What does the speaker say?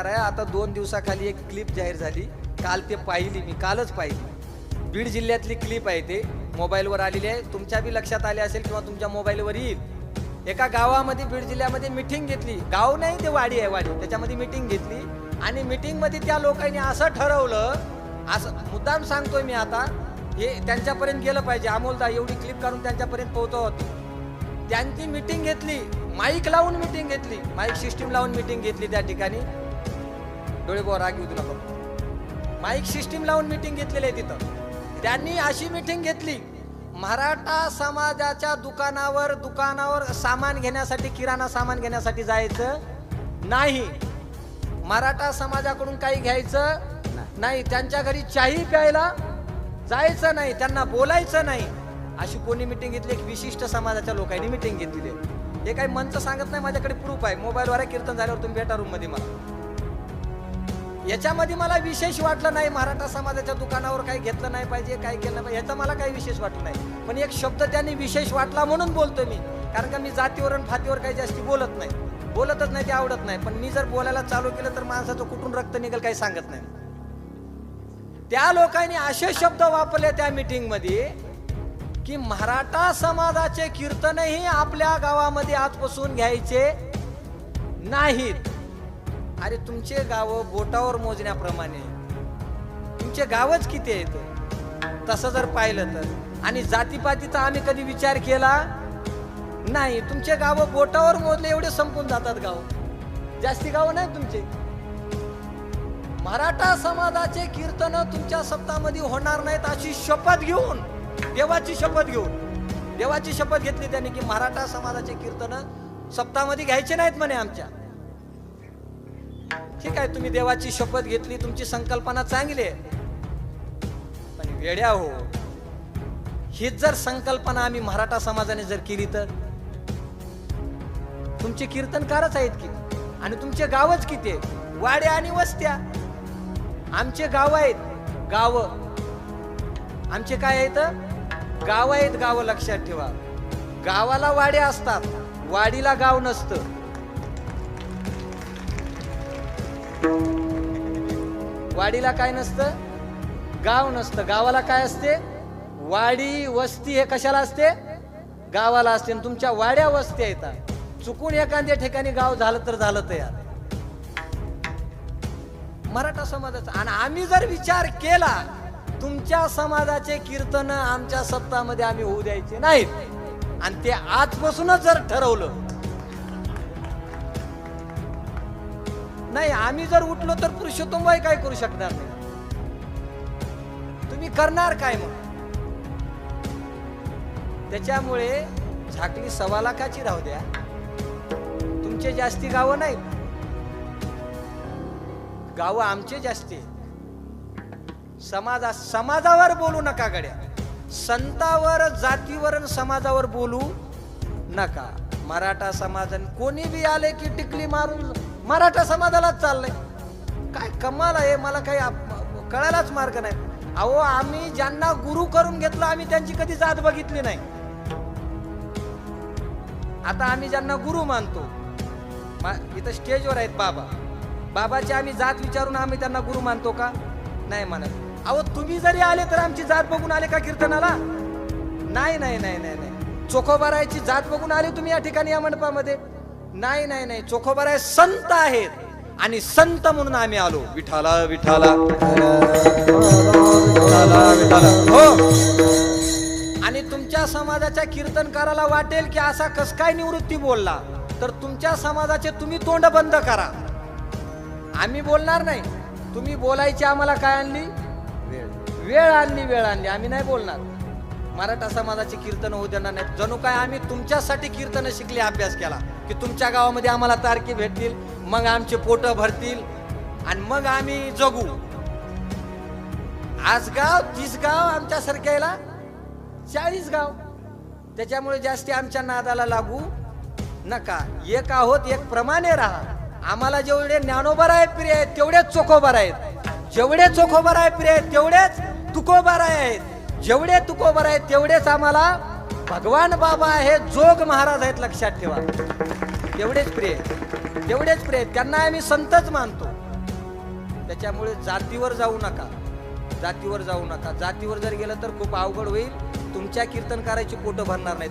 आहे. आता दोन दिवसाखाली एक क्लिप जाहीर झाली. काल ते पाहिली मी कालच पाहिली. बीड जिल्ह्यातली क्लिप आहे ते. मोबाईलवर आलेली आहे. तुमच्या बी लक्षात आले असेल किंवा तुमच्या मोबाईलवर येईल. एका गावामध्ये बीड जिल्ह्यामध्ये मिटिंग घेतली. गाव नाही ते वाडी आहे वाडी. त्याच्यामध्ये मिटिंग घेतली. आणि मिटिंगमध्ये त्या लोकांनी असं ठरवलं असं मुद्दाम सांगतोय मी आता हे त्यांच्यापर्यंत गेलं पाहिजे. अमोलदा एवढी क्लिप काढून त्यांच्यापर्यंत पोहोचव होती त्यांची मिटिंग घेतली. माईक लावून मिटिंग घेतली. माईक सिस्टीम लावून मिटिंग घेतली त्या ठिकाणी. डोळे बोर राग येऊ नका. माईक सिस्टीम लावून मिटिंग घेतलेली आहे तिथं. त्यांनी अशी मिटिंग घेतली. मराठा समाजाच्या दुकानावर दुकानावर सामान घेण्यासाठी किराणा सामान घेण्यासाठी जायचं नाही. मराठा समाजाकडून काही घ्यायचं नाही. त्यांच्या घरी चाही प्यायला जायचं नाही. त्यांना बोलायचं नाही. अशी कोणी मिटिंग घेतली? एक विशिष्ट समाजाच्या लोकांनी मिटिंग घेतलेली आहे. हे काही मंच सांगत नाही माझ्याकडे प्रूफ आहे. मोबाईलवर कीर्तन झाल्यावर तुम्ही भेटा रूममध्ये मला. याच्यामध्ये मला विशेष वाटलं नाही मराठा समाजाच्या दुकानावर काही घेतलं नाही पाहिजे काही केलं नाही पाहिजे मला काही विशेष वाटलं नाही. पण एक शब्द त्यांनी विशेष वाटला म्हणून बोलतो मी कारण का मी जातीवर आणि फातीवर काही जास्ती बोलत नाही. बोलतच नाही ते आवडत नाही. पण मी जर बोलायला चालू केलं तर माणसाचं कुठून रक्त निघेल काही सांगत नाही. त्या लोकांनी असे शब्द वापरले त्या मिटिंगमध्ये की मराठा समाजाचे कीर्तनही आपल्या गावामध्ये आजपासून घ्यायचे नाहीत. अरे तुमचे गाव बोटावर मोजण्याप्रमाणे. तुमचे गावच किती आहेत तसं जर पाहिलं तर. आणि जातीपातीचा आम्ही कधी विचार केला? नाही तुमचे गाव बोटावर मोजले एवढे संपून जातात गाव. जास्ती गाव नाही तुमचे. मराठा समाजाचे कीर्तन तुमच्या सप्तामध्ये होणार नाहीत अशी शपथ घेऊन देवाची शपथ घेऊन. देवाची शपथ घेतली त्यांनी की मराठा समाजाचे कीर्तन सप्तामध्ये घ्यायचे नाहीत म्हणे आमच्या. ठीक आहे तुम्ही देवाची शपथ घेतली तुमची संकल्पना चांगली आहे. पण वेड्या हो हीच जर संकल्पना आम्ही मराठा समाजाने जर केली तर? तुमचे कीर्तनकारच आहेत की आणि तुमचे गावच किती आहेत? वाड्या आणि वस्त्या. आमचे गाव आहेत. गाव. आमचे काय आहेत? गाव आहेत गाव लक्षात ठेवा. गावाला वाडे असतात. वाडीला गाव नसतं. वाडीला काय नसतं? गाव नसतं. गावाला काय असते? वाडी वस्ती हे कशाला असते? गावाला असते. आणि तुमच्या वाड्या वस्त्या येतात चुकून एखाद्या ठिकाणी गाव झालं तर झालं तयार मराठा समाजाचा. आणि आम्ही जर विचार केला तुमच्या समाजाचे कीर्तन आमच्या सप्ताहामध्ये आम्ही होऊ द्यायचे नाहीत. आणि ते आजपासूनच जर ठरवलं नाही आम्ही जर उठलो तर पुरुषोत्तम बाई काय करू शकणार नाही? तुम्ही करणार काय मग? त्याच्यामुळे झाकली सव्वा लाखाची राहू द्या. तुमचे जास्ती गावं नाहीत. गावं आमचे जास्ती समाजा समाजावर बोलू नका गड्या. संतावर जातीवर समाजावर बोलू नका. मराठा समाजाने कोणी बी आले की टिकली मारून मराठा समाजालाच चाललंय. काय कमाल आहे मला काही आप- कळायलाच मार्ग नाही. अहो आम्ही ज्यांना गुरु करून घेतलं आम्ही त्यांची कधी जात बघितली नाही. आता आम्ही ज्यांना गुरु मानतो मा- इथं स्टेजवर आहेत बाबा. बाबाची आम्ही जात विचारून आम्ही त्यांना गुरु मानतो का? नाही मानत. अहो तुम्ही जरी आले तर आमची जात बघून आले का कीर्तनाला? नाही नाही नाही नाही नाही. चोखोबारायची जात बघून आले तुम्ही या ठिकाणी या मंडपामध्ये? नाही नाही नाही. चोखोबाराय संत आहेत. आणि संत म्हणून आम्ही आलो. विठाला विठाला विठाला विठाला हो. आणि तुमच्या समाजाच्या कीर्तनकाराला वाटेल की असा कस काय निवृत्ती बोलला? तर तुमच्या समाजाचे तुम्ही तोंड बंद करा. आम्ही बोलणार नाही. तुम्ही बोलायची आम्हाला काय आणली? वेळ आणली वेळ आणली. आम्ही नाही बोलणार. मराठा समाजाची कीर्तन होऊ देणार नाही जणू काय आम्ही तुमच्यासाठी कीर्तन शिकले अभ्यास केला. की तुमच्या गावामध्ये आम्हाला तारखे भेटतील मग आमचे पोट भरतील आणि मग आम्ही जगू. आज गाव तीस गाव आमच्या सरक्याला चाळीस गाव. त्याच्यामुळे जास्ती आमच्या नादाला लागू नका. एक आहोत एक प्रमाणे राहा. आम्हाला जेवढे ज्ञानोबराय प्रिय आहेत तेवढेच चोखोबर आहेत. जेवढे चोखोबर आहे प्रिय आहेत तेवढेच तुकोबराय आहेत. जेवढे तुकोबर आहेत तेवढेच आम्हाला भगवान बाबा हे जोग महाराज आहेत लक्षात ठेवा. तेवढेच प्रिय तेवढेच प्रिय त्यांना आम्ही संतच मानतो. त्याच्यामुळे जातीवर जाऊ नका. जातीवर जाऊ नका. जातीवर जर गेलं तर खूप अवघड होईल. तुमच्या कीर्तनकाराची पोटं भरणार नाही